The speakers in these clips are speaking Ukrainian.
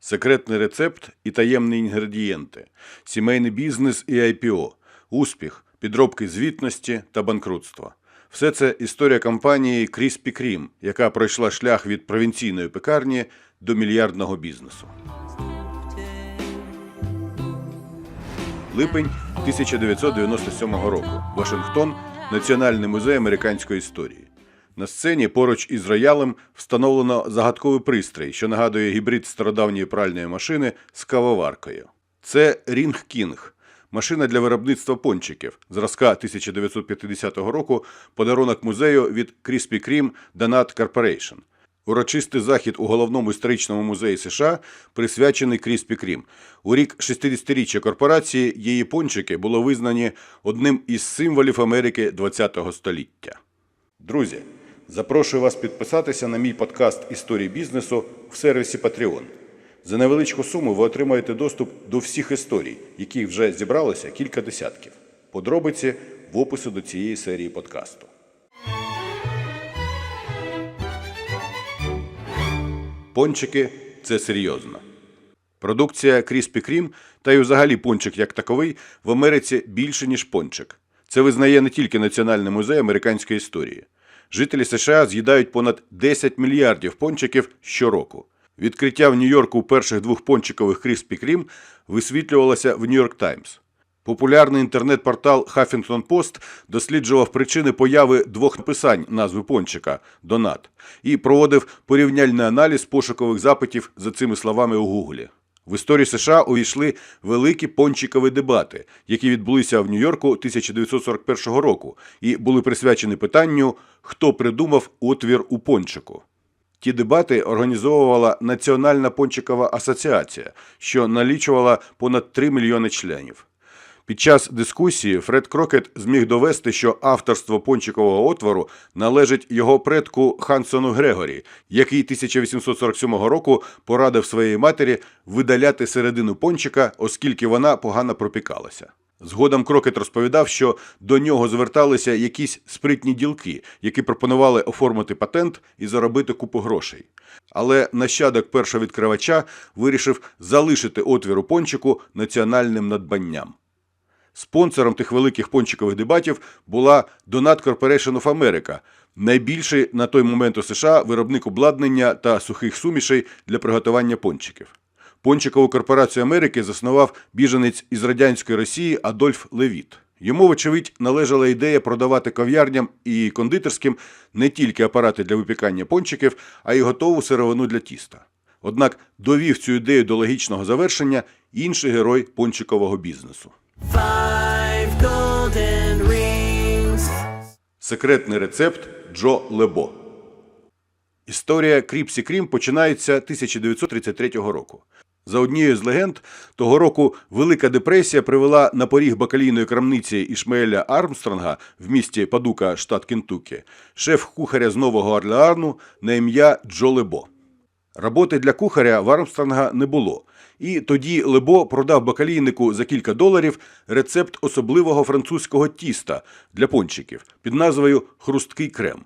секретний рецепт і таємні інгредієнти, сімейний бізнес і IPO, успіх, підробки звітності та банкрутство. Все це історія компанії Krispy Kreme, яка пройшла шлях від провінційної пекарні до мільярдного бізнесу. Липень 1997 року. Вашингтон Національний музей американської історії. На сцені поруч із роялем встановлено загадковий пристрій, що нагадує гібрид стародавньої пральної машини з кавоваркою. Це Рінг Кінг, машина для виробництва пончиків зразка 1950 року, подарунок музею від Krispy Kreme Donut Corporation. Урочистий захід у головному історичному музеї США присвячений Кріспі Крім. У рік 60-річчя корпорації її пончики було визнані одним із символів Америки ХХ століття. Друзі, запрошую вас підписатися на мій подкаст Історії бізнесу в сервісі Patreon. За невеличку суму ви отримаєте доступ до всіх історій, яких вже зібралося кілька десятків. Подробиці в описі до цієї серії подкасту. Пончики це серйозно. Продукція Krispy Kreme та й взагалі пончик як таковий в Америці більше, ніж пончик. Це визнає не тільки Національний музей американської історії. Жителі США з'їдають понад 10 мільярдів пончиків щороку. Відкриття в Нью-Йорку перших двох пончикових Krispy Kreme висвітлювалося в Нью-Йорк Таймс. Популярний інтернет-портал Huffington Post досліджував причини появи двох написань назви пончика Донат і проводив порівняльний аналіз пошукових запитів за цими словами у Гуглі. В історію США увійшли великі пончикові дебати, які відбулися в Нью-Йорку 1941 року, і були присвячені питанню, хто придумав отвір у пончику. Ті дебати організовувала Національна пончикова асоціація, що налічувала понад 3 мільйони членів. Під час дискусії Фред Крокет зміг довести, що авторство пончикового отвору належить його предку Хансону Грегорі, який 1847 року порадив своїй матері видаляти середину пончика, оскільки вона погано пропікалася. Згодом Крокет розповідав, що до нього зверталися якісь спритні ділки, які пропонували оформити патент і заробити купу грошей. Але нащадок першого відкривача вирішив залишити отвір у пончику національним надбанням. Спонсором тих великих пончикових дебатів була Donut Corporation of America, найбільший на той момент у США виробник обладнання та сухих сумішей для приготування пончиків. Пончикову корпорацію Америки заснував біженець із радянської Росії Адольф Левіт. Йому, вочевидь, належала ідея продавати кав'ярням і кондитерським не тільки апарати для випікання пончиків, а й готову сировину для тіста. Однак довів цю ідею до логічного завершення інший герой пончикового бізнесу. Five golden rings. Секретний рецепт Джо Лебо. Історія Кріпсі Крім починається 1933 року. За однією з легенд, того року Велика депресія привела на поріг бакалійної крамниці Ішмаеля Армстронга в місті Падука, штат Кентукі, шеф-кухаря з Нового Орлеану на ім'я Джо Лебо. Роботи для кухаря в Армстронга не було, і тоді Лебо продав бакалійнику за кілька доларів рецепт особливого французького тіста для пончиків під назвою Хрусткий крем.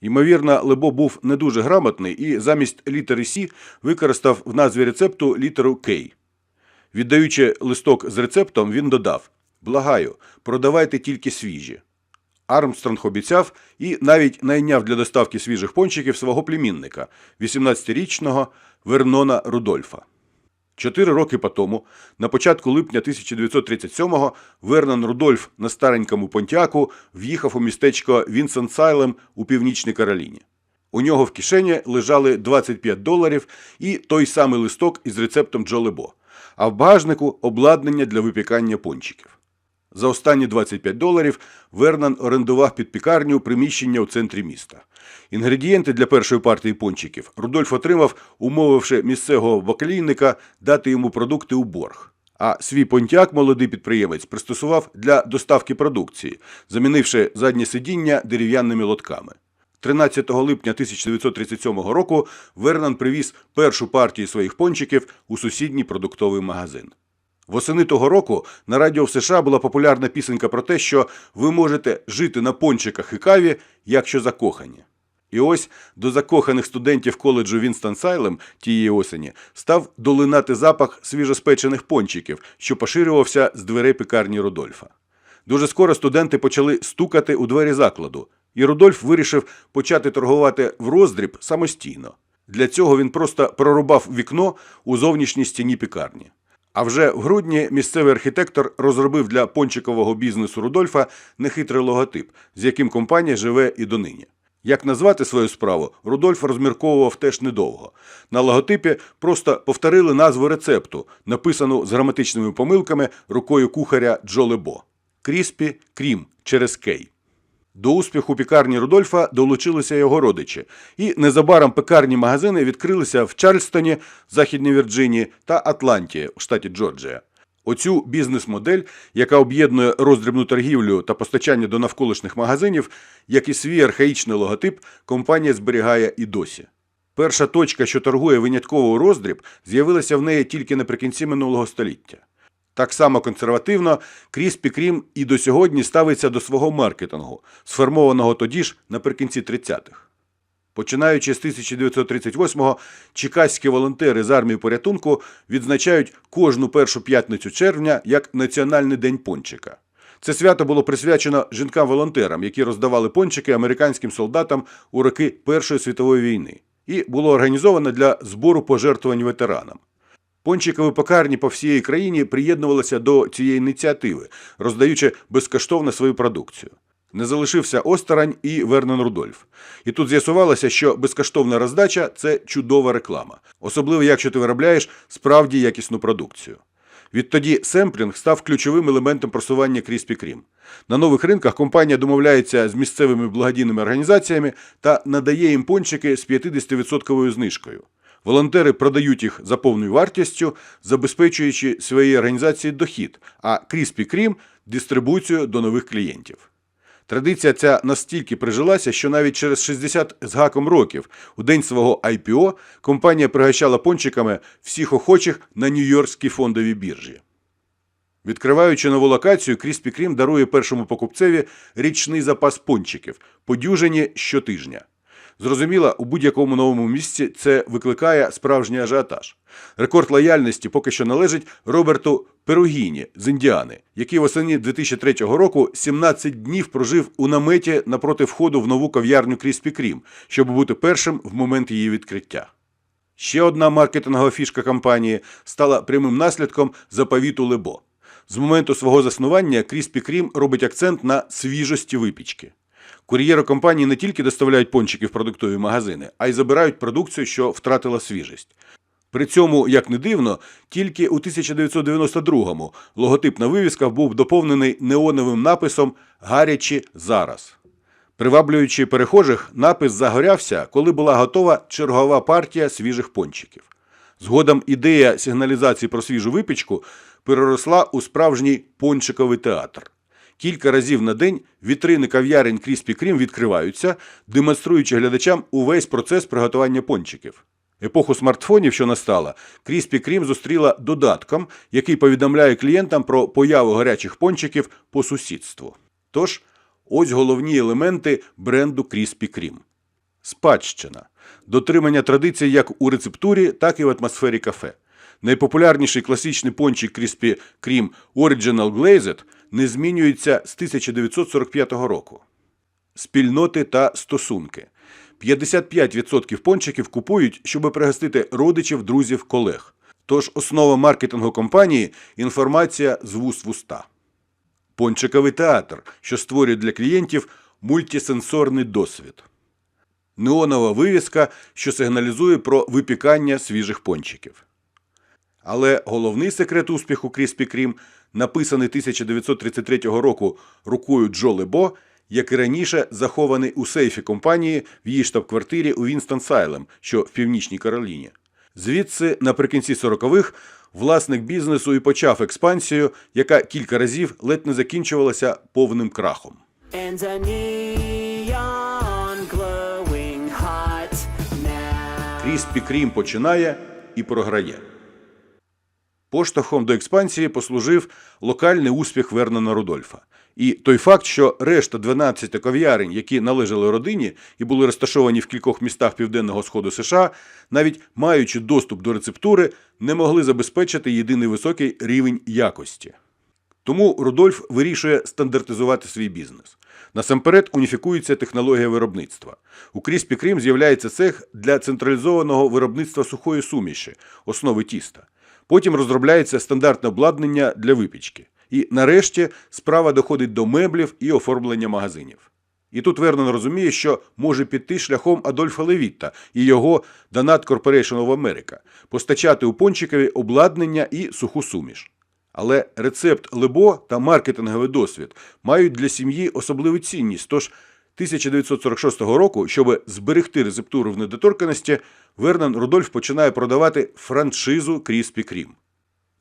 Ймовірно, Лебо був не дуже грамотний і замість літери Сі використав в назві рецепту літеру Кей. Віддаючи листок з рецептом, він додав: Благаю, продавайте тільки свіжі. Армстронг обіцяв і навіть найняв для доставки свіжих пончиків свого племінника, 18-річного Вернона Рудольфа. Чотири роки по тому, на початку липня 1937-го, Вернон Рудольф на старенькому понтяку в'їхав у містечко Вінсент Сайлем у північній Кароліні. У нього в кишені лежали 25 доларів і той самий листок із рецептом Джо Лебо, а в багажнику обладнання для випікання пончиків. За останні 25 доларів Вернан орендував під пікарню приміщення у центрі міста. Інгредієнти для першої партії пончиків Рудольф отримав, умовивши місцевого бакалійника дати йому продукти у борг. А свій понтяк молодий підприємець пристосував для доставки продукції, замінивши заднє сидіння дерев'яними лотками. 13 липня 1937 року Вернан привіз першу партію своїх пончиків у сусідній продуктовий магазин. Восени того року на радіо в США була популярна пісенька про те, що ви можете жити на пончиках і каві, якщо закохані. І ось до закоханих студентів коледжу Вінстон Сайлем тієї осені став долинати запах свіжоспечених пончиків, що поширювався з дверей пекарні Рудольфа. Дуже скоро студенти почали стукати у двері закладу, і Рудольф вирішив почати торгувати в роздріб самостійно. Для цього він просто прорубав вікно у зовнішній стіні пекарні. А вже в грудні місцевий архітектор розробив для пончикового бізнесу Рудольфа нехитрий логотип, з яким компанія живе і донині. Як назвати свою справу, Рудольф розмірковував теж недовго. На логотипі просто повторили назву рецепту, написану з граматичними помилками рукою кухаря Джо Лебо. Кріспі Крім через Кей. До успіху пікарні Рудольфа долучилися його родичі, і незабаром пекарні магазини відкрилися в Чарльстоні, Західній Вірджинії та Атланті у штаті Джорджія. Оцю бізнес-модель, яка об'єднує роздрібну торгівлю та постачання до навколишніх магазинів, як і свій архаїчний логотип, компанія зберігає і досі. Перша точка, що торгує винятково у роздріб, з'явилася в неї тільки наприкінці минулого століття. Так само консервативно Кріспі Крім і до сьогодні ставиться до свого маркетингу, сформованого тоді ж наприкінці 30-х. Починаючи з 1938-го, чекаські волонтери з армії порятунку відзначають кожну першу п'ятницю червня як Національний день пончика. Це свято було присвячено жінкам-волонтерам, які роздавали пончики американським солдатам у роки Першої світової війни, і було організовано для збору пожертвувань ветеранам. Пончикові пекарні по всій країні приєднувалися до цієї ініціативи, роздаючи безкоштовно свою продукцію. Не залишився осторонь і Вернон Рудольф. І тут з'ясувалося, що безкоштовна роздача це чудова реклама, особливо якщо ти виробляєш справді якісну продукцію. Відтоді семплінг став ключовим елементом просування Кріспі Крім. На нових ринках компанія домовляється з місцевими благодійними організаціями та надає їм пончики з 50% знижкою. Волонтери продають їх за повною вартістю, забезпечуючи своїй організації дохід, а Кріспі Крім дистрибуцію до нових клієнтів. Традиція ця настільки прижилася, що навіть через 60 з гаком років у день свого IPO компанія пригощала пончиками всіх охочих на Нью-Йоркській фондовій біржі. Відкриваючи нову локацію, Кріспі Крім дарує першому покупцеві річний запас пончиків по дюжині щотижня. Зрозуміло, у будь-якому новому місці це викликає справжній ажіотаж. Рекорд лояльності поки що належить Роберту Перугіні з Індіани, який восени 2003 року 17 днів прожив у наметі напроти входу в нову кав'ярню Кріспі Крім, щоб бути першим в момент її відкриття. Ще одна маркетингова фішка компанії стала прямим наслідком заповіту Лебо. З моменту свого заснування Кріспі Крім робить акцент на свіжості випічки. Кур'єри компанії не тільки доставляють пончики в продуктові магазини, а й забирають продукцію, що втратила свіжість. При цьому, як не дивно, тільки у 1992-му логотип на вивісках був доповнений неоновим написом Гарячі зараз. Приваблюючи перехожих, напис загорявся, коли була готова чергова партія свіжих пончиків. Згодом ідея сигналізації про свіжу випічку переросла у справжній пончиковий театр. Кілька разів на день вітрини кав'ярень Кріспі Крім відкриваються, демонструючи глядачам увесь процес приготування пончиків. Епоху смартфонів, що настала, Кріспі Крім зустріла додатком, який повідомляє клієнтам про появу гарячих пончиків по сусідству. Тож, ось головні елементи бренду Кріспі Крім. Спадщина. Дотримання традицій як у рецептурі, так і в атмосфері кафе. Найпопулярніший класичний пончик Кріспі Крім Original Glazed не змінюється з 1945 року. Спільноти та стосунки. 55% пончиків купують, щоб пригостити родичів, друзів, колег. Тож основа маркетингу компанії інформація з вуст в уста. Пончиковий театр, що створює для клієнтів мультисенсорний досвід. Неонова вивіска, що сигналізує про випікання свіжих пончиків. Але головний секрет успіху Кріспі Крім, написаний 1933 року рукою Джо Лебо, як і раніше захований у сейфі компанії в її штаб-квартирі у Вінстон Сайлем, що в Північній Кароліні. Звідси, наприкінці 40-х, власник бізнесу і почав експансію, яка кілька разів ледь не закінчувалася повним крахом. Кріспі Крім починає і програє. Поштовхом до експансії послужив локальний успіх Вернона Рудольфа. І той факт, що решта 12 кав'ярень, які належали родині і були розташовані в кількох містах південного сходу США, навіть маючи доступ до рецептури, не могли забезпечити єдиний високий рівень якості. Тому Рудольф вирішує стандартизувати свій бізнес. Насамперед уніфікується технологія виробництва. У Кріспі Крім з'являється цех для централізованого виробництва сухої суміші, основи тіста. Потім розробляється стандартне обладнання для випічки. І нарешті справа доходить до меблів і оформлення магазинів. І тут Вернон розуміє, що може піти шляхом Адольфа Левітта і його Donut Corporation of America, постачати у пончикові обладнання і суху суміш. Але рецепт Лебо та маркетинговий досвід мають для сім'ї особливу цінність. Тож 1946 року, щоб зберегти рецептуру в недоторканості, Вернон Рудольф починає продавати франшизу Кріспі Крім.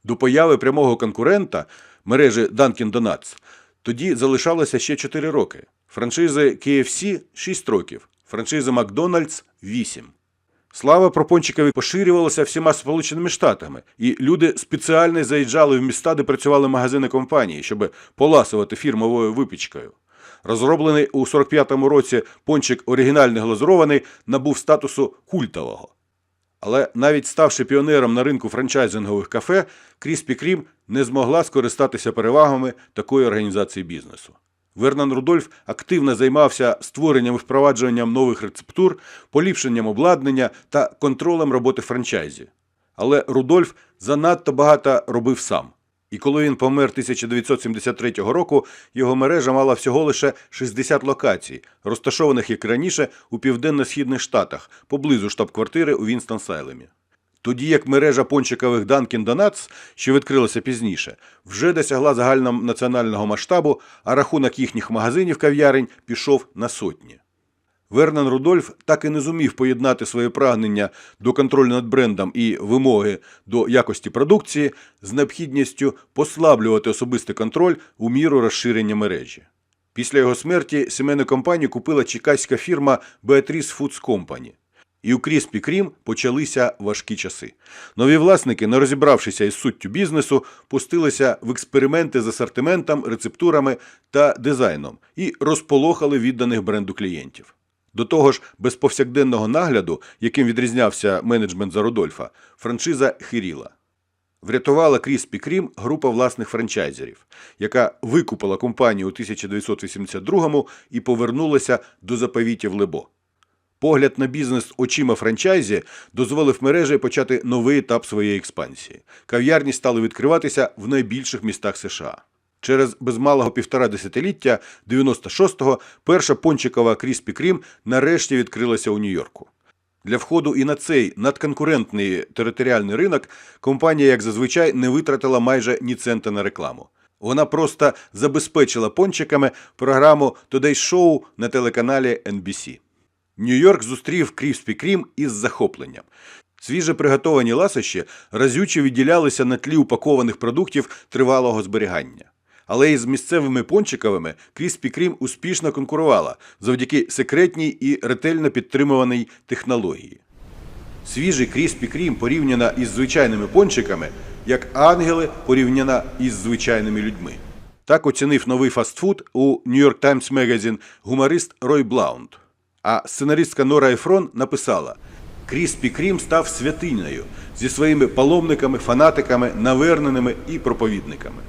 До появи прямого конкурента мережі Dunkin' Donuts тоді залишалося ще 4 роки. Франшизи KFC – 6 років, франшизи Макдональдс – 8. Слава про пончикові поширювалася всіма Сполученими Штатами, і люди спеціально заїжджали в міста, де працювали магазини компанії, щоб поласувати фірмовою випічкою. Розроблений у 45-му році пончик оригінальний глазурований набув статусу культового. Але навіть ставши піонером на ринку франчайзингових кафе, Кріспі Крім не змогла скористатися перевагами такої організації бізнесу. Вернон Рудольф активно займався створенням і впровадженням нових рецептур, поліпшенням обладнання та контролем роботи франчайзі. Але Рудольф занадто багато робив сам. І коли він помер 1973 року, його мережа мала всього лише 60 локацій, розташованих як раніше у південно-східних штатах, поблизу штаб-квартири у Вінстон-Сайлемі. Тоді як мережа пончикових Dunkin' Donuts, що відкрилася пізніше, вже досягла загальнонаціонального масштабу, а рахунок їхніх магазинів кав'ярень пішов на сотні. Вернон Рудольф так і не зумів поєднати своє прагнення до контролю над брендом і вимоги до якості продукції з необхідністю послаблювати особистий контроль у міру розширення мережі. Після його смерті сімейну компанію купила чекаська фірма Beatrice Foods Company. І у Кріспі Крім почалися важкі часи. Нові власники, не розібравшися із суттю бізнесу, пустилися в експерименти з асортиментом, рецептурами та дизайном і розполохали відданих бренду клієнтів. До того ж, без повсякденного нагляду, яким відрізнявся менеджмент за Рудольфа, франшиза хиріла. Врятувала Кріспі Крім група власних франчайзерів, яка викупила компанію у 1982-му і повернулася до заповітів Лебо. Погляд на бізнес очима франчайзі дозволив мережі почати новий етап своєї експансії. Кав'ярні стали відкриватися в найбільших містах США. Через без малого півтора десятиліття 96-го перша пончикова Кріспі Крім нарешті відкрилася у Нью-Йорку. Для входу і на цей надконкурентний територіальний ринок компанія, як зазвичай, не витратила майже ні цента на рекламу. Вона просто забезпечила пончиками програму Today Show на телеканалі NBC. Нью-Йорк зустрів Кріспі Крім із захопленням. Свіже приготовані ласощі разюче відділялися на тлі упакованих продуктів тривалого зберігання. Але із місцевими пончиковими Кріспі Крім успішно конкурувала завдяки секретній і ретельно підтримуваній технології. Свіжий Кріспі Крім порівняно із звичайними пончиками, як ангели порівняно із звичайними людьми. Так оцінив новий фастфуд у York Times Magazine гуморист Рой Блаунд. А сценаристка Нора Ефрон написала: Кріспі Крім став святинею зі своїми паломниками, фанатиками, наверненими і проповідниками.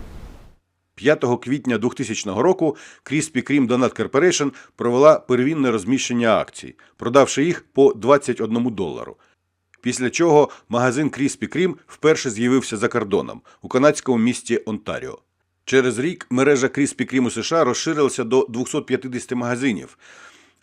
5 квітня 2000 року Кріспі Крім Donut Corporation провела первинне розміщення акцій, продавши їх по 21 долару. Після чого магазин Кріспі Крім вперше з'явився за кордоном у канадському місті Онтаріо. Через рік мережа Кріспі Крім у США розширилася до 250 магазинів,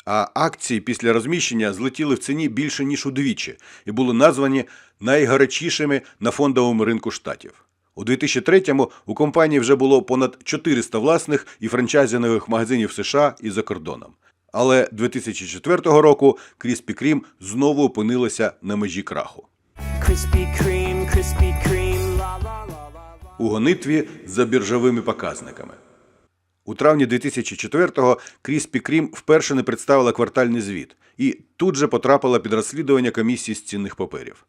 а акції після розміщення злетіли в ціні більше ніж удвічі і були названі найгарячішими на фондовому ринку штатів. У 2003-му у компанії вже було понад 400 власних і франчайзингових магазинів США і за кордоном. Але 2004 року Кріспі Крім знову опинилася на межі краху. У гонитві за біржовими показниками. У травні 2004-го Кріспі Крім вперше не представила квартальний звіт і тут же потрапила під розслідування комісії з цінних паперів.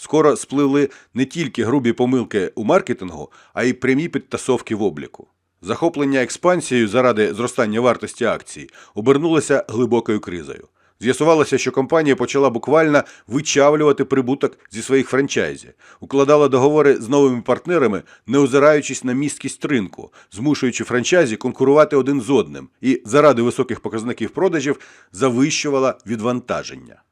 Скоро спливли не тільки грубі помилки у маркетингу, а й прямі підтасовки в обліку. Захоплення експансією заради зростання вартості акцій обернулося глибокою кризою. З'ясувалося, що компанія почала буквально вичавлювати прибуток зі своїх франчайзів, укладала договори з новими партнерами, не озираючись на місткість ринку, змушуючи франчайзі конкурувати один з одним, і заради високих показників продажів завищувала відвантаження.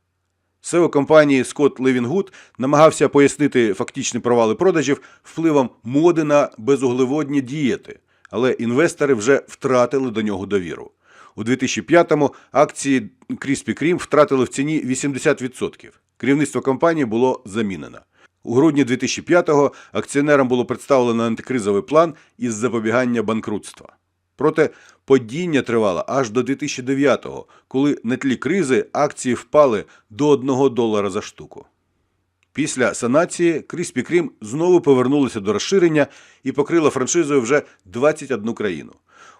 SEO компанії Scott Левінгуд намагався пояснити фактичні провали продажів впливом моди на безуглеводні дієти, але інвестори вже втратили до нього довіру. У 2005-му акції Krispy Kreme втратили в ціні 80%. Керівництво компанії було замінено. У грудні 2005-го акціонерам було представлено антикризовий план із запобігання банкрутства. Проте падіння тривало аж до 2009-го, коли на тлі кризи акції впали до 1 долара за штуку. Після санації Krispy Kreme знову повернулися до розширення і покрила франшизою вже 21 країну.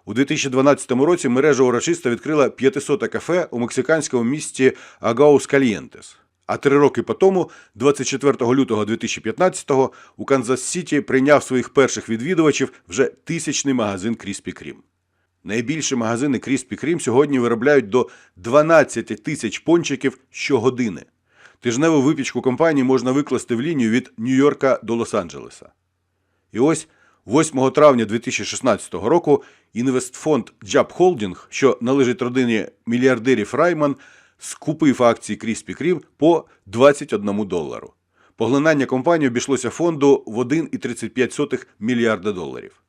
У 2012 році мережа урочисто відкрила 500 кафе у мексиканському місті Агаус Кальєнтес. А три роки по тому, 24 лютого 2015-го, у Канзас-Сіті прийняв своїх перших відвідувачів вже тисячний магазин Krispy Kreme. Найбільші магазини Krispy Kreme сьогодні виробляють до 12 тисяч пончиків щогодини. Тижневу випічку компанії можна викласти в лінію від Нью-Йорка до Лос-Анджелеса. І ось 8 травня 2016 року інвестфонд Jab Holding, що належить родині мільярдерів Райман, скупив акції Krispy Kreme по 21 долару. Поглинання компанії обійшлося фонду в 1,35 мільярда доларів.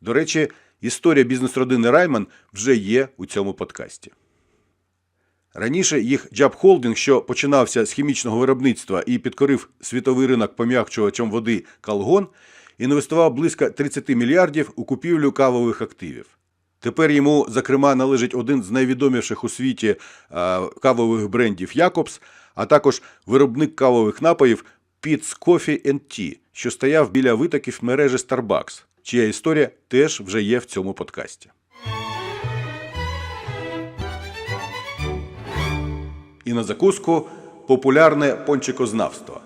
До речі, історія бізнес-родини Райман вже є у цьому подкасті. Раніше їх Holding, що починався з хімічного виробництва і підкорив світовий ринок пом'якчувачем води Калгон, інвестував близько 30 мільярдів у купівлю кавових активів. Тепер йому, зокрема, належить один з найвідоміших у світі кавових брендів Якобс, а також виробник кавових напоїв Peet's Coffee Tea, що стояв біля витоків мережі Starbucks, чия історія теж вже є в цьому подкасті. І на закуску популярне пончикознавство.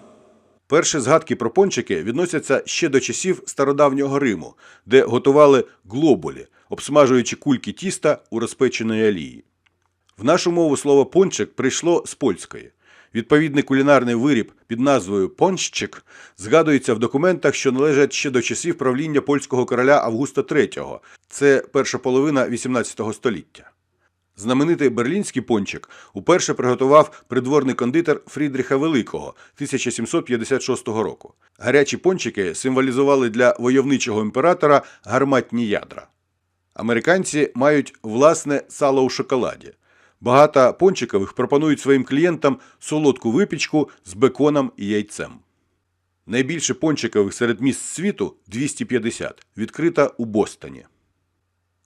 Перші згадки про пончики відносяться ще до часів стародавнього Риму, де готували глобулі, обсмажуючи кульки тіста у розпеченої олії. В нашу мову слово пончик прийшло з польської. Відповідний кулінарний виріб під назвою понщик згадується в документах, що належать ще до часів правління польського короля Августа III. Це перша половина XVIII століття. Знаменитий берлінський пончик уперше приготував придворний кондитер Фрідріха Великого 1756 року. Гарячі пончики символізували для войовничого імператора гарматні ядра. Американці мають власне сало у шоколаді. Багато пончикових пропонують своїм клієнтам солодку випічку з беконом і яйцем. Найбільше пончикових серед міст світу 250, відкрита у Бостоні.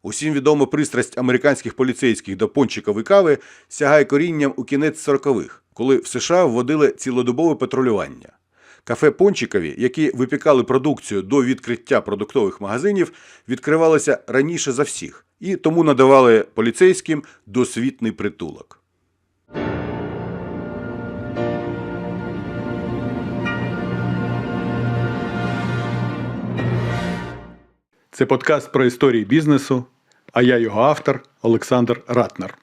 Усім відома пристрасть американських поліцейських до пончикової кави сягає корінням у кінець 40-х, коли в США вводили цілодобове патрулювання. Кафе пончикові, які випікали продукцію до відкриття продуктових магазинів, відкривалися раніше за всіх і тому надавали поліцейським досвітний притулок. Це подкаст про історії бізнесу, а я його автор Олександр Ратнер.